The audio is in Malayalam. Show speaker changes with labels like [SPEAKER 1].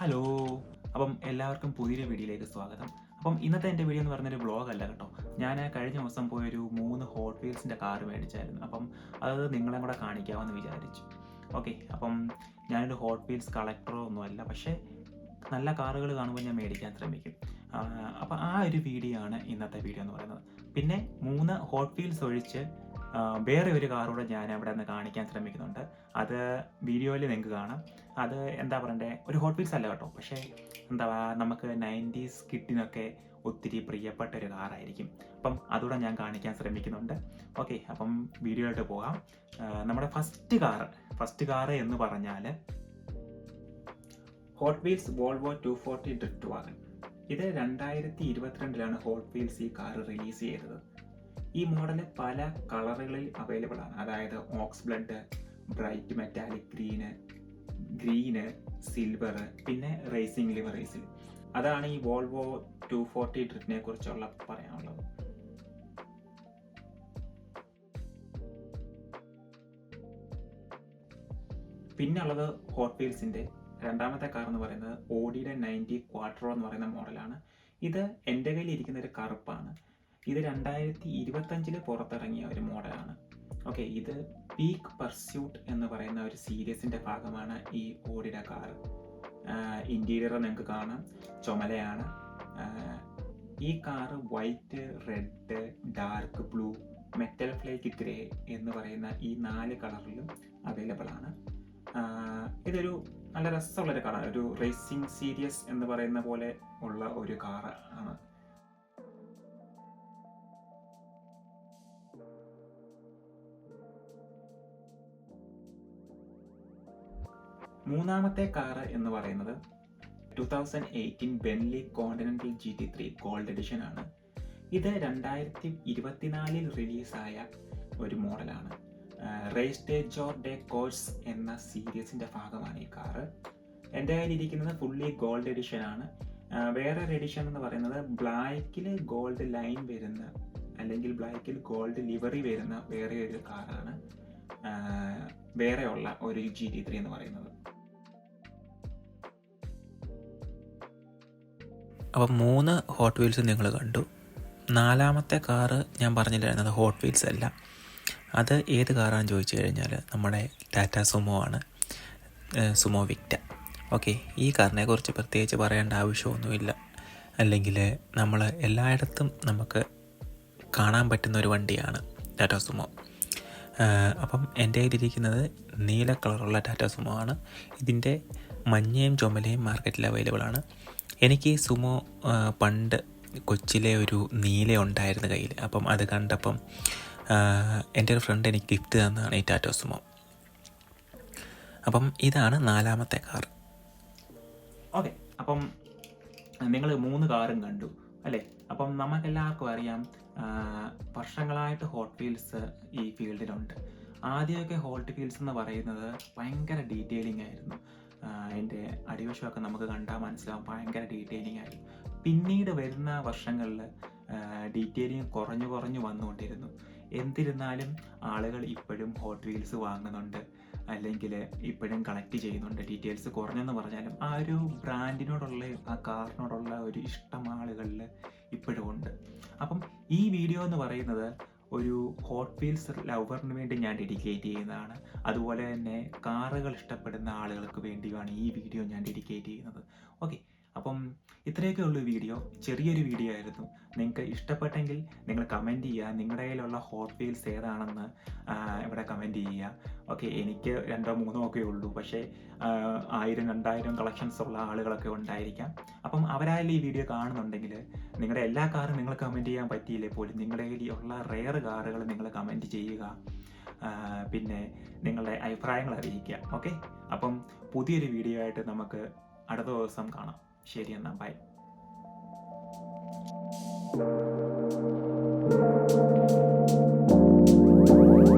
[SPEAKER 1] ഹലോ അപ്പം എല്ലാവർക്കും പുതിയൊരു വീഡിയോയിലേക്ക് സ്വാഗതം. അപ്പം ഇന്നത്തെ എന്റെ വീഡിയോ എന്ന് പറഞ്ഞൊരു അല്ല കേട്ടോ. ഞാൻ കഴിഞ്ഞ ദിവസം പോയൊരു മൂന്ന് ഹോട്ട് വീൽസിന്റെ കാർ മേടിച്ചായിരുന്നു. അപ്പം അത് നിങ്ങളെ കൂടെ കാണിക്കാമെന്ന് വിചാരിച്ചു. ഓക്കെ അപ്പം ഞാനൊരു ഹോട്ട് വീൽസ് കളക്ടറോ ഒന്നുമല്ല പക്ഷേ നല്ല കാറുകൾ കാണുമ്പോൾ ഞാൻ മേടിക്കാൻ ശ്രമിക്കും. അപ്പം ആ ഒരു വീഡിയോ ആണ് ഇന്നത്തെ വീഡിയോ എന്ന് പറയുന്നത്. പിന്നെ മൂന്ന് ഹോട്ട് വീൽസ് ഒഴിച്ച് വേറെ ഒരു കാറൂടെ ഞാൻ അവിടെ നിന്ന് കാണിക്കാൻ ശ്രമിക്കുന്നുണ്ട്. അത് വീഡിയോയിൽ നിങ്ങൾക്ക് കാണാം. അത് എന്താ പറയണ്ടേ? ഒരു ഹോട്ട് വീൽസ് അല്ല കേട്ടോ. പക്ഷേ എന്താ നമുക്ക് നയന്റീസ് കിട്ടിനൊക്കെ ഒത്തിരി പ്രിയപ്പെട്ട ഒരു കാറായിരിക്കും അപ്പം അതുകൂടെ ഞാൻ കാണിക്കാൻ ശ്രമിക്കുന്നുണ്ട്. ഓക്കെ അപ്പം വീഡിയോയിലോട്ട് പോകാം. നമ്മുടെ ഫസ്റ്റ് കാർ ഫസ്റ്റ് കാർ എന്ന് പറഞ്ഞാൽ Hot Wheels Volvo two forty drift wagon. ഇത് രണ്ടായിരത്തി ഇരുപത്തിരണ്ടിലാണ് ഹോട്ട് വീൽസ് ഈ കാർ റിലീസ് ചെയ്തത്. ഈ മോഡൽ പല കളറുകളിൽ അവൈലബിൾ ആണ്. അതായത് ox blood bright metallic green green silver പിന്നെ റേസിംഗ് ലിവർ ലിവറേസിൽ. അതാണ് ഈ വോൾവോ ടു ഫോർട്ടി ഡ്രിഫ്റ്റിനെ കുറിച്ചുള്ള പറയാനുള്ളത്. പിന്നെ ഉള്ളത് ഹോട്ട് രണ്ടാമത്തെ കാർ എന്ന് പറയുന്നത് ഓഡിയുടെ നയന്റി ക്വാർട്ടറോ എന്ന് പറയുന്ന മോഡലാണ്. ഇത് എന്റെ കയ്യിൽ ഇരിക്കുന്ന ഒരു കറുപ്പാണ്. ഇത് രണ്ടായിരത്തി ഇരുപത്തഞ്ചിൽ പുറത്തിറങ്ങിയ ഒരു മോഡലാണ്. ഓക്കെ ഇത് പീക്ക് പർസ്യൂട്ട് എന്ന് പറയുന്ന ഒരു സീരീസിന്റെ ഭാഗമാണ് ഈ ഓടിന കാർ ഇന്റീരിയർ നിങ്ങൾക്ക് കാണാം. ചുമലയാണ്. ഈ car white red dark blue metal flake grey എന്ന് പറയുന്ന ഈ നാല് കളറിലും അവൈലബിൾ ആണ്. ഇതൊരു നല്ല രസമുള്ളൊരു കാറാണ് ഒരു റേസിംഗ് സീരീസ് എന്ന് പറയുന്ന പോലെ ഉള്ള ഒരു കാർ ആണ് മൂന്നാമത്തെ കാറ് എന്ന് പറയുന്നത് two thousand eighteen Bentley Continental G T three gold edition ആണ്. ഇത് രണ്ടായിരത്തി ഇരുപത്തിനാലിൽ റിലീസായ ഒരു മോഡലാണ്. റേസ് ഡേ ജോർ ഡേ കോഴ്സ് എന്ന സീരീസിന്റെ ഭാഗമാണ് ഈ കാറ് എന്റെ കയ്യിൽ ഇരിക്കുന്നത് ഫുള്ളി ഗോൾഡ് എഡിഷൻ ആണ് വേറെ ഒരു എഡിഷൻ എന്ന് പറയുന്നത് ബ്ലാക്കിൽ ഗോൾഡ് ലൈൻ വരുന്ന അല്ലെങ്കിൽ ബ്ലാക്കിൽ ഗോൾഡ് ലിവറി വരുന്ന വേറെ ഒരു കാറാണ്. വേറെയുള്ള ഒരു ജി ടി ത്രീ എന്ന് പറയുന്നത്.
[SPEAKER 2] അപ്പം മൂന്ന് ഹോട്ട് വീൽസ് നിങ്ങൾ കണ്ടു. നാലാമത്തെ കാറ് ഞാൻ പറഞ്ഞില്ലായിരുന്നു അത് ഹോട്ട് വീൽസ് അല്ല. അത് ഏത് കാറാണെന്ന് ചോദിച്ചു കഴിഞ്ഞാൽ നമ്മുടെ ടാറ്റ സുമോ ആണ്. സുമോ വിക്റ്റ ഓക്കെ ഈ കാറിനെ കുറിച്ച് പ്രത്യേകിച്ച് പറയേണ്ട ആവശ്യമൊന്നുമില്ല. അല്ലെങ്കിൽ നമ്മൾ എല്ലായിടത്തും നമുക്ക് കാണാൻ പറ്റുന്ന ഒരു വണ്ടിയാണ് ടാറ്റ സുമോ അപ്പം എന്റെ കയ്യിലിരിക്കുന്നത് നീല കളറുള്ള ടാറ്റ സുമോ ആണ്. ഇതിന്റെ മഞ്ഞയും ചുമലയും മാർക്കറ്റിൽ അവൈലബിൾ ആണ്. എനിക്ക് സുമോ പണ്ട് കൊച്ചിലെ ഒരു നീല ഉണ്ടായിരുന്നു കയ്യിൽ. അപ്പം അത് കണ്ടപ്പം എന്റെ ഒരു ഫ്രണ്ട് എനിക്ക് ഗിഫ്റ്റ് തന്നതാണ് ഈ ടാറ്റോ സുമോ അപ്പം ഇതാണ് നാലാമത്തെ കാർ
[SPEAKER 1] ഓക്കെ അപ്പം നിങ്ങൾ മൂന്ന് കാറും കണ്ടു അല്ലേ? അപ്പം നമുക്കെല്ലാവർക്കും അറിയാം വർഷങ്ങളായിട്ട് ഹോട്ട് വീൽസ് ഈ ഫീൽഡിലുണ്ട് ആദ്യമൊക്കെ ഹോട്ട് വീൽസ് എന്ന് പറയുന്നത് ഭയങ്കര ഡീറ്റെയിലിംഗ് ആയിരുന്നു. അതിന്റെ അടിവശമൊക്കെ നമുക്ക് കണ്ടാൽ മനസ്സിലാവും. ഭയങ്കര ഡീറ്റെയിലിംഗ് ആയിരുന്നു പിന്നീട് വരുന്ന വർഷങ്ങളിൽ ഡീറ്റെയിലിംഗ് കുറഞ്ഞു കുറഞ്ഞു വന്നുകൊണ്ടിരുന്നു. എന്നിരുന്നാലും ആളുകൾ ഇപ്പോഴും ഹോട്ട് വീൽസ് വാങ്ങുന്നുണ്ട്. അല്ലെങ്കിൽ ഇപ്പോഴും കളക്ട് ചെയ്യുന്നുണ്ട്. ഡീറ്റെയിൽസ് കുറഞ്ഞെന്ന് പറഞ്ഞാലും ആ ഒരു ബ്രാൻഡിനോടുള്ള ആ കാറിനോടുള്ള ഒരു ഇഷ്ടം ആളുകളിൽ ഇപ്പോഴും ഉണ്ട്. അപ്പം ഈ വീഡിയോ എന്ന് പറയുന്നത് ഒരു ഹോട്ട് വീൽസ് ലവറിന് വേണ്ടി ഞാൻ ഡെഡിക്കേറ്റ് ചെയ്യുന്നതാണ്. അതുപോലെ തന്നെ കാറുകൾ ഇഷ്ടപ്പെടുന്ന ആളുകൾക്ക് വേണ്ടിയാണ് ഈ വീഡിയോ ഞാൻ ഡെഡിക്കേറ്റ് ചെയ്യുന്നത്. ഓക്കെ അപ്പം ഇത്രയൊക്കെ ഉള്ളൂ വീഡിയോ ചെറിയൊരു വീഡിയോ ആയിരുന്നു. നിങ്ങൾക്ക് ഇഷ്ടപ്പെട്ടെങ്കിൽ നിങ്ങൾ കമന്റ് ചെയ്യുക. നിങ്ങളുടെ കയ്യിലുള്ള ഹോട്ട് വീൽസ് ഏതാണെന്ന് ഇവിടെ കമന്റ് ചെയ്യുക. ഓക്കെ എനിക്ക് രണ്ടോ മൂന്നോ ഒക്കെ ഉള്ളൂ. പക്ഷേ ആയിരം രണ്ടായിരം കളക്ഷൻസ് ഉള്ള ആളുകളൊക്കെ ഉണ്ടായിരിക്കാം. അപ്പം അവരായാലും ഈ വീഡിയോ കാണുന്നുണ്ടെങ്കിൽ നിങ്ങളുടെ എല്ലാ കാറും നിങ്ങൾ കമന്റ് ചെയ്യാൻ പറ്റിയില്ലേ പോലും? നിങ്ങളുടെ കയ്യിലുള്ള റെയർ കാറുകൾ നിങ്ങൾ കമന്റ് ചെയ്യുക. പിന്നെ നിങ്ങളുടെ അഭിപ്രായങ്ങൾ അറിയിക്കുക. ഓക്കെ അപ്പം പുതിയൊരു വീഡിയോ ആയിട്ട് നമുക്ക് അടുത്ത ദിവസം കാണാം. 谢天南派。